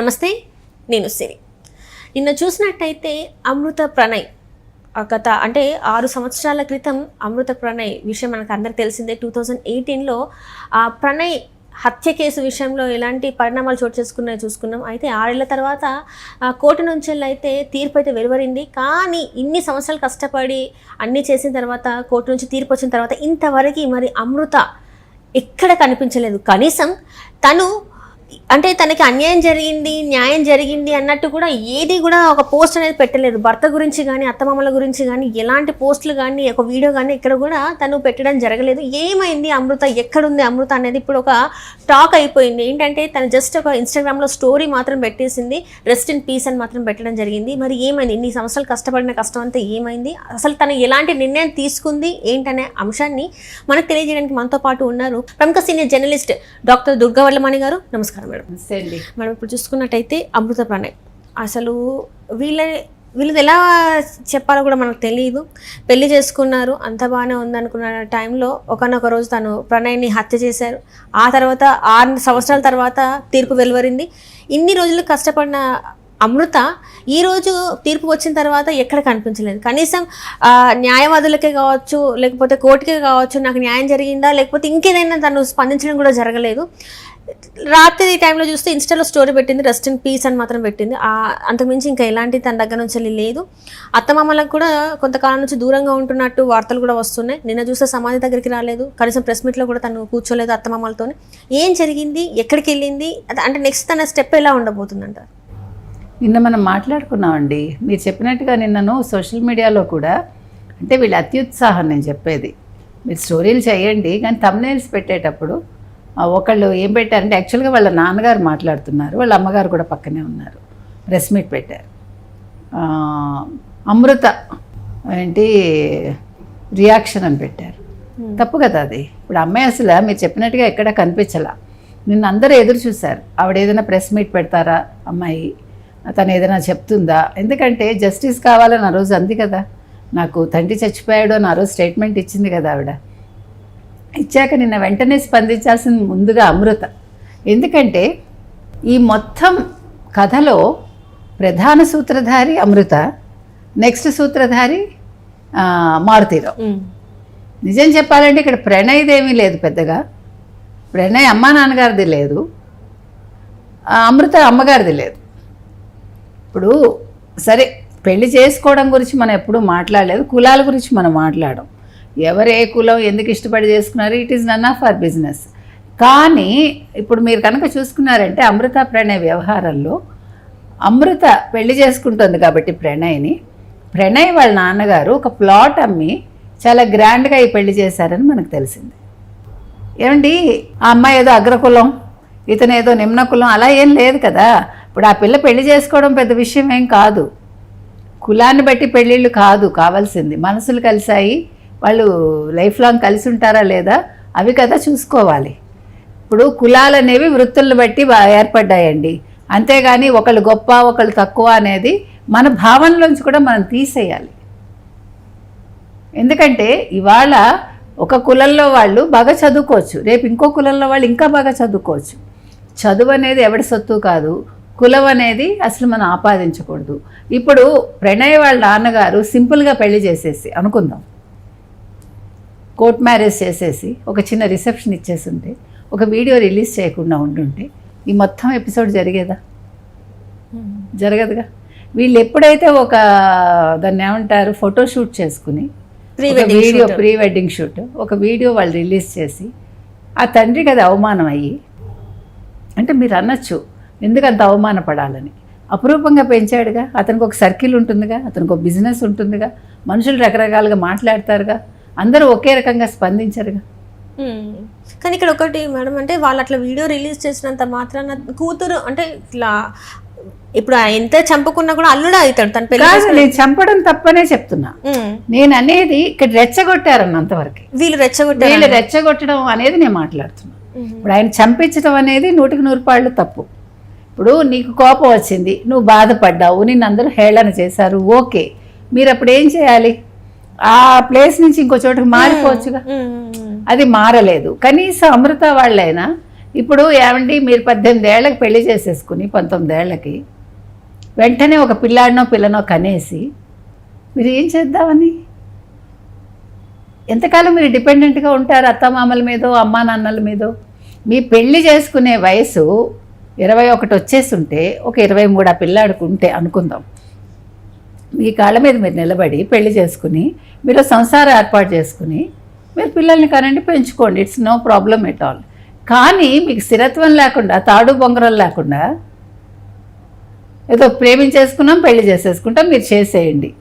నమస్తే నేను సిరి. నిన్న చూసినట్టయితే అమృత ప్రణయ్ ఆ గత అంటే ఆరు సంవత్సరాల క్రితం అమృత ప్రణయ్ విషయం మనకు అందరికి తెలిసిందే. టూ థౌజండ్ ఎయిటీన్లో ఆ ప్రణయ్ హత్య కేసు విషయంలో ఎలాంటి పరిణామాలు చోటు చేసుకున్నాయో చూసుకున్నాం. అయితే ఆరేళ్ళ తర్వాత కోర్టు నుంచి అయితే తీర్పు అయితే వెలువరింది. కానీ ఇన్ని సంవత్సరాలు కష్టపడి అన్నీ చేసిన తర్వాత కోర్టు నుంచి తీర్పు వచ్చిన తర్వాత ఇంతవరకు మరి అమృత ఎక్కడ కనిపించలేదు. కనీసం తను అంటే తనకి అన్యాయం జరిగింది న్యాయం జరిగింది అన్నట్టు కూడా ఏది కూడా ఒక పోస్ట్ అనేది పెట్టలేదు. భర్త గురించి కానీ అత్తమామల గురించి కానీ ఎలాంటి పోస్టులు కానీ ఒక వీడియో కానీ ఇక్కడ కూడా తను పెట్టడం జరగలేదు. ఏమైంది అమృత? ఎక్కడుంది అమృత అనేది ఇప్పుడు ఒక టాక్ అయిపోయింది. ఏంటంటే తను జస్ట్ ఒక ఇన్స్టాగ్రామ్లో స్టోరీ మాత్రం పెట్టేసింది. రెస్ట్ ఇన్ పీస్ అని మాత్రం పెట్టడం జరిగింది. మరి ఏమైంది? ఇన్ని సంవత్సరాలు కష్టపడిన కష్టం అంతా ఏమైంది? అసలు తను ఎలాంటి నిర్ణయం తీసుకుంది? ఏంటనే అంశాన్ని మనకు తెలియజేయడానికి మనతో పాటు ఉన్నారు ప్రముఖ సీనియర్ జర్నలిస్ట్ డాక్టర్ దుర్గావల్లమణి గారు. నమస్కారం. మేడం. నమస్తే అండి మనం ఇప్పుడు చూసుకున్నట్టయితే అమృత ప్రణయ్ అసలు వీళ్ళ వీళ్ళది ఎలా చెప్పాలో కూడా మనకు తెలియదు పెళ్ళి చేసుకున్నారు అంత బాగానే ఉందనుకున్న టైంలో ఒకనొక రోజు తను ప్రణయ్ని హత్య చేశారు. ఆ తర్వాత ఆరు సంవత్సరాల తర్వాత తీర్పు వెలువరింది. ఇన్ని రోజులు కష్టపడిన అమృత ఈ రోజు తీర్పు వచ్చిన తర్వాత ఎక్కడ కనిపించలేదు. కనీసం న్యాయవాదులకే కావచ్చు లేకపోతే కోర్టుకే కావచ్చు నాకు న్యాయం జరిగిందా లేకపోతే ఇంకేదైనా తను స్పందించడం కూడా జరగలేదు. రాత్రి టైంలో చూస్తే ఇన్స్టాలో స్టోరీ పెట్టింది రెస్ట్ ఇన్ పీస్ అని మాత్రం పెట్టింది. అంతకుమించి ఇంకా ఎలాంటి తన దగ్గర నుంచి లేదు. అత్తమామలకు కూడా కొంతకాలం నుంచి దూరంగా ఉంటున్నట్టు వార్తలు కూడా వస్తున్నాయి. నిన్న చూస్తే సమాధి దగ్గరికి రాలేదు. కనీసం ప్రెస్ మీట్లో కూడా తను కూర్చోలేదు అత్తమామలతో ఏం జరిగింది? ఎక్కడికి వెళ్ళింది? అంటే నెక్స్ట్ తన స్టెప్ ఎలా ఉండబోతుందంట? నిన్న మనం మాట్లాడుకున్నామండి. మీరు చెప్పినట్టుగా నిన్నను సోషల్ మీడియాలో కూడా అంటే వీళ్ళ అత్యుత్సాహం నేను చెప్పేది. మీరు స్టోరీలు చేయండి కానీ తమ్నేల్స్ పెట్టేటప్పుడు ఒకళ్ళు ఏం పెట్టారంటే యాక్చువల్గా వాళ్ళ నాన్నగారు మాట్లాడుతున్నారు వాళ్ళ అమ్మగారు కూడా పక్కనే ఉన్నారు. ప్రెస్ మీట్ పెట్టారు. అమృత ఏంటి రియాక్షన్ అని పెట్టారు. తప్పు కదా అది. ఇప్పుడు అమ్మాయి అసలు మీరు చెప్పినట్టుగా ఎక్కడ కనిపించలా. నిన్న అందరూ ఎదురు చూశారు. ఆవిడ ఏదైనా ప్రెస్ మీట్ పెడతారా అమ్మాయి? తను ఏదైనా చెప్తుందా? ఎందుకంటే జస్టిస్ కావాలని ఆ రోజు అంది కదా. నాకు తండ్రి చచ్చిపోయాడు అని ఆ రోజు స్టేట్మెంట్ ఇచ్చింది కదా ఆవిడ. ఇచ్చాక నిన్న వెంటనే స్పందించాల్సింది ముందుగా అమృత. ఎందుకంటే ఈ మొత్తం కథలో ప్రధాన సూత్రధారి అమృత నెక్స్ట్ సూత్రధారి మారుతీరావు. నిజం చెప్పాలంటే ఇక్కడ ప్రణయ్దేమీ లేదు పెద్దగా. ప్రణయ్ అమ్మా నాన్నగారిది లేదు. అమృత అమ్మగారిది లేదు. ఇప్పుడు సరే పెళ్ళి చేసుకోవడం గురించి మనం ఎప్పుడూ మాట్లాడలేదు. కులాల గురించి మనం మాట్లాడడం. ఎవరు ఏ కులం ఎందుకు ఇష్టపడి చేసుకున్నారు? It is none of our business కానీ ఇప్పుడు మీరు కనుక చూసుకున్నారంటే అమృత ప్రణయ్ వ్యవహారంలో అమృత పెళ్ళి చేసుకుంటుంది కాబట్టి ప్రణయ్ని. ప్రణయ్ వాళ్ళ నాన్నగారు ఒక ప్లాట్ అమ్మి చాలా గ్రాండ్గా ఈ పెళ్ళి చేశారని మనకు తెలిసింది. ఏమండి? ఆ అమ్మాయి ఏదో అగ్రకులం ఇతను ఏదో నిమ్న కులం అలా ఏం లేదు కదా. ఇప్పుడు ఆ పిల్ల పెళ్ళి చేసుకోవడం పెద్ద విషయం ఏం కాదు. కులాన్ని బట్టి పెళ్ళిళ్ళు కాదు కావాల్సింది. మనసులు కలిసాయి వాళ్ళు లైఫ్ లాంగ్ కలిసి ఉంటారా లేదా? అవి కదా చూసుకోవాలి. ఇప్పుడు కులాలు అనేవి వృత్తులను బట్టి ఏర్పడ్డాయండి. అంతేగాని ఒకళ్ళు గొప్ప ఒకళ్ళు తక్కువ అనేది మన భావనలోంచి కూడా మనం తీసేయాలి. ఎందుకంటే ఇవాళ ఒక కులంలో వాళ్ళు బాగా చదువుకోవచ్చు. రేపు ఇంకో కులంలో వాళ్ళు ఇంకా బాగా చదువుకోవచ్చు. చదువు అనేది ఎవడి సొత్తు కాదు. కులం అనేది అసలు మనం ఆపాదించకూడదు. ఇప్పుడు ప్రణయ్ వాళ్ళ నాన్నగారు సింపుల్గా పెళ్ళి చేసేసి అనుకుందాం. కోర్ట్ మ్యారేజ్ చేసేసి ఒక చిన్న రిసెప్షన్ ఇచ్చేసి ఉంటే ఒక వీడియో రిలీజ్ చేయకుండా ఉండుంటే ఈ మొత్తం ఎపిసోడ్ జరిగేదా? జరగదుగా. వీళ్ళు ఎప్పుడైతే ఒక దాన్ని ఏమంటారు ఫోటో షూట్ చేసుకుని వీడియో. ప్రీ వెడ్డింగ్ షూట్ ఒక వీడియో వాళ్ళు రిలీజ్ చేసి ఆ తండ్రికి అది అవమానం అయ్యి అంటే మీరు అనొచ్చు ఎందుకు అంత అవమానపడాలని అపురూపంగా పెంచాడుగా అతనికి ఒక సర్కిల్ ఉంటుందిగా అతనికి ఒక బిజినెస్ ఉంటుందిగా మనుషులు రకరకాలుగా మాట్లాడతారుగా అందరూ ఒకే రకంగా స్పందించరుగా. మ్మ్. కానీ ఇక్కడ ఒకటి మేడం అంటే వాళ్ళు అట్లా వీడియో రిలీజ్ చేసినంత మాత్రాన కూతురు అంటే ఇట్లా ఇప్పుడు ఎంత చంపుకున్నా కూడా అల్లుడా అవుతాడు తన పెళ్ళి కాదు నేను చంపడం తప్పనే చెప్తున్నా. నేను అనేది ఇక్కడ రెచ్చగొట్టారన్న అంతవరకు వీళ్ళు రెచ్చగొట్టారు? వీళ్ళు రెచ్చగొట్టడం అనేది నేను మాట్లాడుతున్నా. ఇప్పుడు ఆయన చంపించడం అనేది నూటికి నూరు పాళ్ళు తప్పు. ఇప్పుడు నీకు కోపం వచ్చింది నువ్వు బాధపడ్డావు నిన్ను అందరూ హేళన చేశారు ఓకే. మీరు అప్పుడు ఏం చేయాలి? ఆ ప్లేస్ నుంచి ఇంకో చోటుకు మారిపోవచ్చుగా. అది మారలేదు. కనీసం అమృత వాళ్ళైనా ఇప్పుడు ఏమండి మీరు పద్దెనిమిది ఏళ్ళకి పెళ్ళి చేసేసుకుని పంతొమ్మిది ఏళ్ళకి వెంటనే ఒక పిల్లాడినో పిల్లనో కనేసి మీరు ఏం చేద్దామని? ఎంతకాలం మీరు డిపెండెంట్గా ఉంటారు అత్తమామల మీదో అమ్మా నాన్నల మీదో? మీ పెళ్ళి చేసుకునే వయసు ఇరవై ఒకటి వచ్చేస్తుంటే ఒక ఇరవై మూడు ఆ పిల్లాడికి ఉంటే అనుకుందాం. మీ కాళ్ళ మీద మీరు నిలబడి పెళ్ళి చేసుకుని మీరు సంసారం ఏర్పాటు చేసుకుని మీరు పిల్లల్ని కనండి పెంచుకోండి. It's no problem at all కానీ మీకు స్థిరత్వం లేకుండా తాడు బొంగరం లేకుండా ఏదో ప్రేమించేసుకున్నాం పెళ్ళి చేసేసుకుంటాం మీరు చేసేయండి.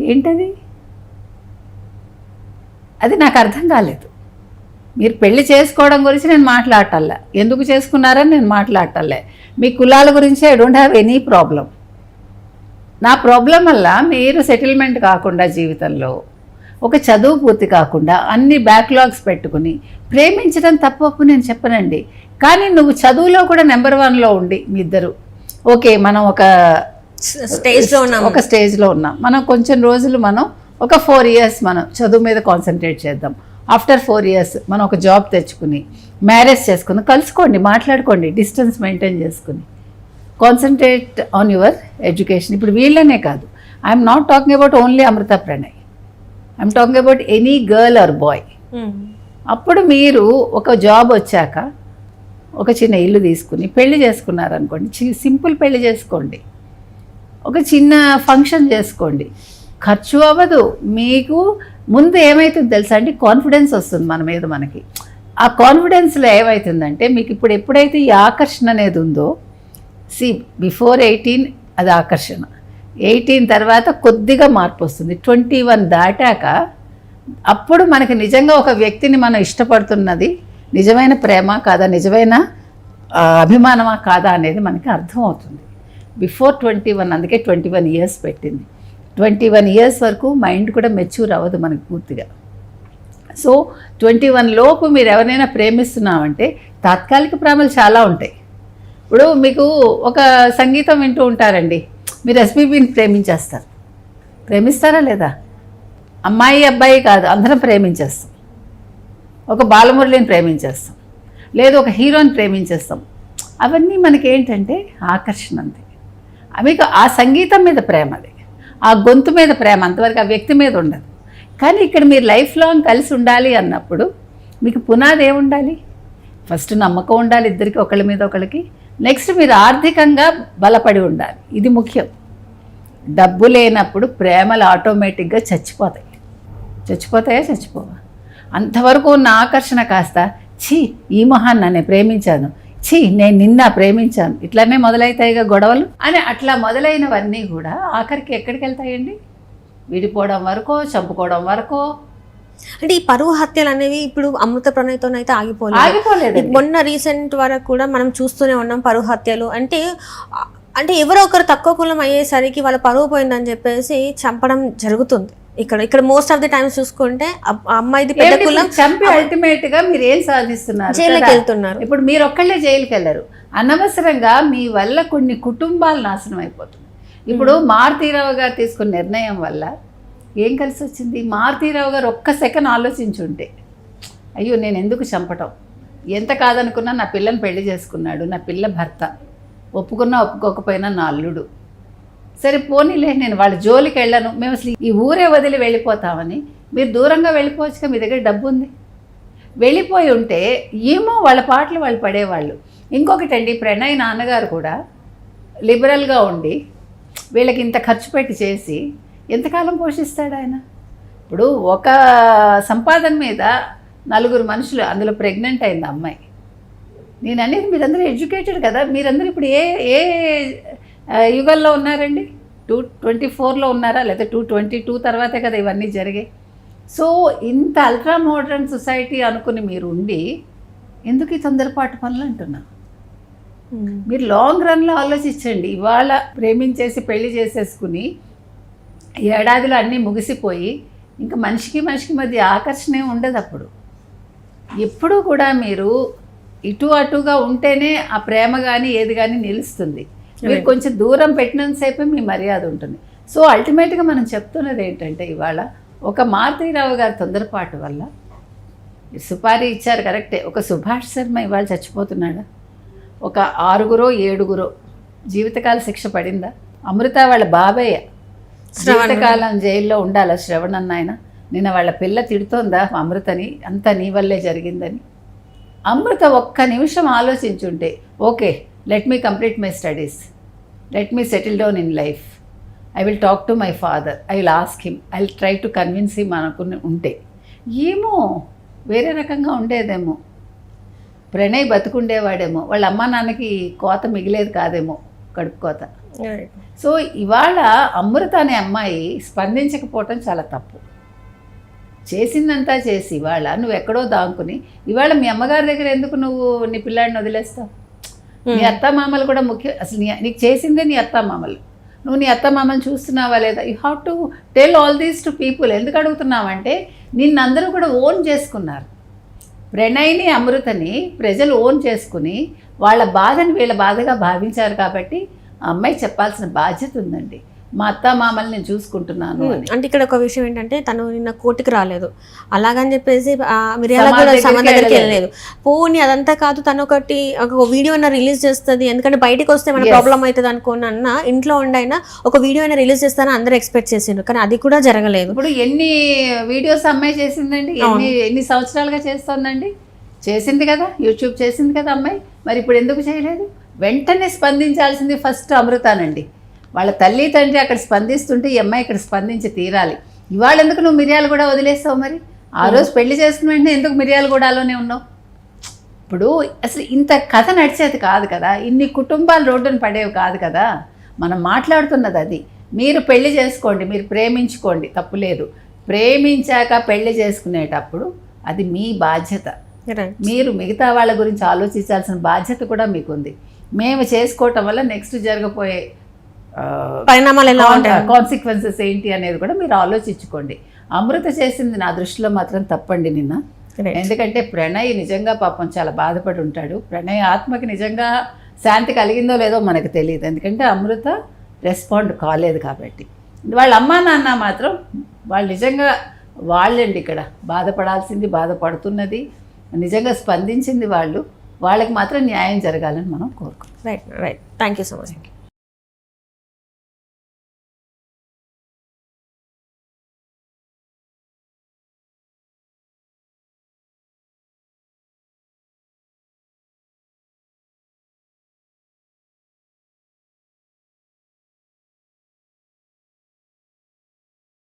ఏంటది? అది నాకు అర్థం కాలేదు. మీరు పెళ్ళి చేసుకోవడం గురించి నేను మాట్లాడటల్లా. ఎందుకు చేసుకున్నారని నేను మాట్లాడటల్లే. మీ కులాల గురించి I don't have any problem నా ప్రాబ్లం వల్ల మీరు సెటిల్మెంట్ కాకుండా జీవితంలో ఒక చదువు పూర్తి కాకుండా అన్ని బ్యాక్లాగ్స్ పెట్టుకుని ప్రేమించడం తప్పప్పు నేను చెప్పనండి. కానీ నువ్వు చదువులో కూడా నెంబర్ వన్లో ఉండి మీ ఇద్దరు. ఓకే మనం ఒక స్టేజ్లో ఉన్నాం ఒక స్టేజ్లో ఉన్నాం. మనం కొంచెం రోజులు మనం ఒక ఫోర్ ఇయర్స్ మనం చదువు మీద కాన్సన్ట్రేట్ చేద్దాం. ఆఫ్టర్ ఫోర్ ఇయర్స్ మనం ఒక జాబ్ తెచ్చుకుని మ్యారేజ్ చేసుకుని కలుసుకోండి మాట్లాడుకోండి డిస్టెన్స్ మెయింటైన్ చేసుకుని. కాన్సన్ట్రేట్ ఆన్ యువర్ ఎడ్యుకేషన్ ఇప్పుడు వీళ్ళనే కాదు. I'm not talking about only Amrutha Pranay I'm talking about any girl or boy. అప్పుడు మీరు ఒక జాబ్ వచ్చాక ఒక చిన్న ఇల్లు తీసుకుని పెళ్ళి చేసుకున్నారనుకోండి. చి- సింపుల్ పెళ్ళి చేసుకోండి. ఒక చిన్న ఫంక్షన్ చేసుకోండి. ఖర్చు అవ్వదు. మీకు ముందు ఏమవుతుంది తెలుసా అండి? కాన్ఫిడెన్స్ వస్తుంది మన మీద మనకి. ఆ కాన్ఫిడెన్స్లో ఏమవుతుందంటే మీకు ఇప్పుడు ఎప్పుడైతే ఈ ఆకర్షణ అనేది ఉందో సి బిఫోర్ ఎయిటీన్ అది ఆకర్షణ. ఎయిటీన్ తర్వాత కొద్దిగా మార్పు వస్తుంది. ట్వంటీ వన్ దాటాక అప్పుడు మనకి నిజంగా ఒక వ్యక్తిని మనం ఇష్టపడుతున్నది నిజమైన ప్రేమ కాదా నిజమైన అభిమానమా కాదా అనేది మనకి అర్థమవుతుంది. బిఫోర్ ట్వంటీ వన్ అందుకే ట్వంటీ వన్ ఇయర్స్ పెట్టింది. ట్వంటీ వన్ ఇయర్స్ వరకు మైండ్ కూడా మెచ్యూర్ అవ్వదు మనకి పూర్తిగా. సో ట్వంటీ వన్ లోపు మీరు ఎవరైనా ప్రేమిస్తున్నామంటే తాత్కాలిక ప్రేమలు చాలా ఉంటాయి. ఇప్పుడు మీకు ఒక సంగీతం వింటూ ఉంటారండి. మీరు ఎస్పీబీని ప్రేమించేస్తారు. ప్రేమిస్తారా లేదా? అమ్మాయి అబ్బాయి కాదు అందరం ప్రేమించేస్తాం. ఒక బాలమురళిని ప్రేమించేస్తాం. లేదు ఒక హీరోని ప్రేమించేస్తాం. అవన్నీ మనకి ఏంటంటే ఆకర్షణ అంతే. మీకు ఆ సంగీతం మీద ప్రేమ అది. ఆ గొంతు మీద ప్రేమ అంతవరకు ఆ వ్యక్తి మీద ఉండదు. కానీ ఇక్కడ మీరు లైఫ్ లాంగ్ కలిసి ఉండాలి అన్నప్పుడు మీకు పునాది ఏముండాలి? ఫస్ట్ నమ్మకం ఉండాలి ఇద్దరికి ఒకళ్ళ మీద ఒకళ్ళకి. నెక్స్ట్ మీరు ఆర్థికంగా బలపడి ఉండాలి. ఇది ముఖ్యం. డబ్బు లేనప్పుడు ప్రేమలు ఆటోమేటిక్గా చచ్చిపోతాయి. చచ్చిపోతాయా? చచ్చిపోవా? అంతవరకు ఉన్న ఆకర్షణ కాస్త ఛీ ఈ మొహాన్ని నేను ప్రేమించాను. ఛీ నేను నిన్న ప్రేమించాను. ఇట్లానే మొదలవుతాయిగా గొడవలు. అని అట్లా మొదలైనవన్నీ కూడా ఆఖరికి ఎక్కడికి వెళ్తాయండి విడిపోవడం వరకు చంపుకోవడం వరకు అంటే ఈ పరువు హత్యలు అనేవి ఇప్పుడు అమృత ప్రణయ్తోనైతే ఆగిపోలేదు. మొన్న రీసెంట్ వరకు కూడా మనం చూస్తూనే ఉన్నాం పరువు హత్యలు. అంటే అంటే ఎవరో ఒకరు తక్కువ కులం అయ్యేసరికి వాళ్ళ పరువు పోయిందని చెప్పేసి చంపడం జరుగుతుంది. ఇక్కడ ఇక్కడ మోస్ట్ ఆఫ్ ది టైమ్స్ చూసుకుంటే అమ్మాయిది పెద్ద కులం. చంపి అల్టిమేట్గా మీరు ఏం సాధిస్తున్నారు? జైలుకి? వెళ్తున్నారు. ఇప్పుడు మీరు ఒక్కళ్ళే జైలుకి వెళ్ళరు అనవసరంగా మీ వల్ల కొన్ని కుటుంబాలు నాశనం అయిపోతుంది ఇప్పుడు మారుతీరావు గారు తీసుకున్న నిర్ణయం వల్ల ఏం కలిసి వచ్చింది? మారుతీరావు గారు ఒక్క సెకండ్ ఆలోచించుంటే అయ్యో నేను ఎందుకు చంపటం? ఎంత కాదనుకున్నా నా పిల్లని పెళ్ళి చేసుకున్నాడు నా పిల్ల భర్త. ఒప్పుకున్నా ఒప్పుకోకపోయినా నా అల్లుడు. సరే పోనీలే నేను వాళ్ళ జోలికి వెళ్ళను. మేము అసలు ఈ ఊరే వదిలి వెళ్ళిపోతామని. మీరు దూరంగా వెళ్ళిపోవచ్చుగా మీ దగ్గర డబ్బు ఉంది. వెళ్ళిపోయి ఉంటే ఏమో వాళ్ళ పాటలు వాళ్ళు పడేవాళ్ళు. ఇంకొకటి అండి ప్రణయ్ నాన్నగారు కూడా లిబరల్గా ఉండి వీళ్ళకి ఇంత ఖర్చు పెట్టి చేసి ఎంతకాలం పోషిస్తాడు ఆయన? ఇప్పుడు ఒక సంపాదన మీద నలుగురు మనుషులు అందులో ప్రెగ్నెంట్ అయింది అమ్మాయి. నేను అనేది మీరందరూ ఎడ్యుకేటెడ్ కదా మీరందరూ ఇప్పుడు ఏ ఏ యుగంలో ఉన్నారండి? టూ ట్వంటీ ఫోర్లో ఉన్నారా? లేదా టూ ట్వంటీ టూ తర్వాతే కదా ఇవన్నీ జరిగాయి. సో ఇంత అల్ట్రా మోడర్న్ సొసైటీ అనుకుని మీరు ఉండి ఎందుకు ఈ తొందరపాటు పనులు అంటున్నా. మీరు లాంగ్ రన్లో ఆలోచించండి. ఇవాళ ప్రేమించేసి పెళ్ళి చేసేసుకుని ఏడాదిలో అన్నీ ముగిసిపోయి ఇంకా మనిషికి మనిషికి మధ్య ఆకర్షణ ఉండదు అప్పుడు. ఎప్పుడూ కూడా మీరు ఇటు అటుగా ఉంటేనే ఆ ప్రేమ కానీ ఏది కానీ నిలుస్తుంది. మీరు కొంచెం దూరం పెట్టినంతసేపే మీ మర్యాద ఉంటుంది. సో అల్టిమేట్గా మనం చెప్తున్నది ఏంటంటే ఇవాళ ఒక మారుతీరావు గారి తొందరపాటు వల్ల సుపారీ ఇచ్చారు కరెక్టే. ఒక సుభాష్ శర్మ ఇవాళ చచ్చిపోతున్నాడా? ఒక ఆరుగురో ఏడుగురో జీవితకాల శిక్ష పడిందా? అమృత వాళ్ళ బాబయ్య జీవితకాలం జైల్లో ఉండాలా శ్రవణ్ అన్న ఆయన నిన్న వాళ్ళ పిల్ల తిడుతోందా అమృతని? అంతా నీ వల్లే జరిగిందని. అమృత ఒక్క నిమిషం ఆలోచించుంటే okay let me complete my studies let me settle down in life I will talk to my father I will ask him I will try to convince him అనుకుని ఉంటే. ఏమో వేరే రకంగా ఉండేదేమో. ప్రణయ్ బతుకుండేవాడేమో. వాళ్ళ అమ్మా నాన్నకి కోత మిగిలేదు కాదేమో కడుపు కోత. సో ఇవాళ అమృత అనే అమ్మాయి స్పందించకపోవటం చాలా తప్పు. చేసిందంతా చేసి ఇవాళ నువ్వు ఎక్కడో దాంకుని ఇవాళ మీ అమ్మగారి దగ్గర ఎందుకు నువ్వు నీ పిల్లాడిని వదిలేస్తావు? నీ అత్త మామలు కూడా ముఖ్యం అసలు నీ నీకు చేసిందే నీ అత్త మామలు. నువ్వు నీ అత్త మామలు చూస్తున్నావా లేదా? You have to tell all these two people ఎందుకు అడుగుతున్నావంటే నిన్నందరూ కూడా ఓన్ చేసుకున్నారు. ప్రణయ్ని అమృతని ప్రజలు ఓన్ చేసుకుని వాళ్ళ బాధని వీళ్ళ బాధగా భావించారు కాబట్టి ఆ అమ్మాయి చెప్పాల్సిన బాధ్యత ఉందండి. మా అత్త మామల్ని నేను చూసుకుంటున్నాను అంటే ఇక్కడ ఒక విషయం ఏంటంటే తను నిన్న కోర్టుకి రాలేదు. అలాగని చెప్పేసి మిర్యాల దగ్గరికి వెళ్ళలేదు. పోనీ అదంతా కాదు తను ఒకటి ఒక వీడియో అయినా రిలీజ్ చేస్తుంది. ఎందుకంటే బయటకు వస్తే మన. ప్రాబ్లం అవుతుంది అనుకోని అన్న ఇంట్లో ఉండైనా ఒక వీడియో అయినా రిలీజ్ చేస్తానని అందరూ ఎక్స్పెక్ట్ చేసిండ్రు. కానీ అది కూడా జరగలేదు. ఇప్పుడు ఎన్ని వీడియోస్ అమ్మాయి చేసిందండి? ఎన్ని ఎన్ని సంవత్సరాలుగా చేస్తోందండి? చేసింది కదా యూట్యూబ్ చేసింది కదా అమ్మాయి. మరి ఇప్పుడు ఎందుకు చేయలేదు? వెంటనే స్పందించాల్సింది ఫస్ట్ అమృతానండి. వాళ్ళ తల్లి తండ్రి అక్కడ స్పందిస్తుంటే ఈ అమ్మాయి ఇక్కడ స్పందించి తీరాలి. ఇవాళ ఎందుకు నువ్వు మిరియాలు కూడా వదిలేస్తావు మరి? ఆ రోజు పెళ్ళి చేసుకున్న వెంటనే ఎందుకు మిరియాలు కూడాలోనే ఉన్నావు? ఇప్పుడు అసలు ఇంత కథ నడిచేది కాదు కదా. ఇన్ని కుటుంబాలు రోడ్డున పడేవి కాదు కదా. మనం మాట్లాడుతున్నది అది. మీరు పెళ్ళి చేసుకోండి మీరు ప్రేమించుకోండి తప్పులేదు ప్రేమించాక పెళ్ళి చేసుకునేటప్పుడు అది మీ బాధ్యత. మీరు మిగతా వాళ్ళ గురించి ఆలోచించాల్సిన బాధ్యత కూడా మీకుంది. మేము చేసుకోవటం వల్ల నెక్స్ట్ జరగబోయే పరిణామాలు ఎలా ఉంటాయి? కాన్సిక్వెన్సెస్ ఏంటి అనేది కూడా మీరు ఆలోచించుకోండి. అమృత చేసింది నా దృష్టిలో మాత్రం తప్పండి నిన్న. ఎందుకంటే ప్రణయ్ నిజంగా పాపం చాలా బాధపడి ఉంటాడు. ప్రణయ్ ఆత్మకి నిజంగా శాంతి కలిగిందో లేదో మనకు తెలియదు. ఎందుకంటే అమృత రెస్పాండ్ కాలేదు కాబట్టి. వాళ్ళ అమ్మా నాన్న మాత్రం వాళ్ళు నిజంగా వాళ్ళండి ఇక్కడ. బాధపడాల్సింది బాధపడుతున్నది నిజంగా స్పందించింది వాళ్ళు. వాళ్ళకి మాత్రం న్యాయం జరగాలని మనం కోరుకుంటాం right right thank you so much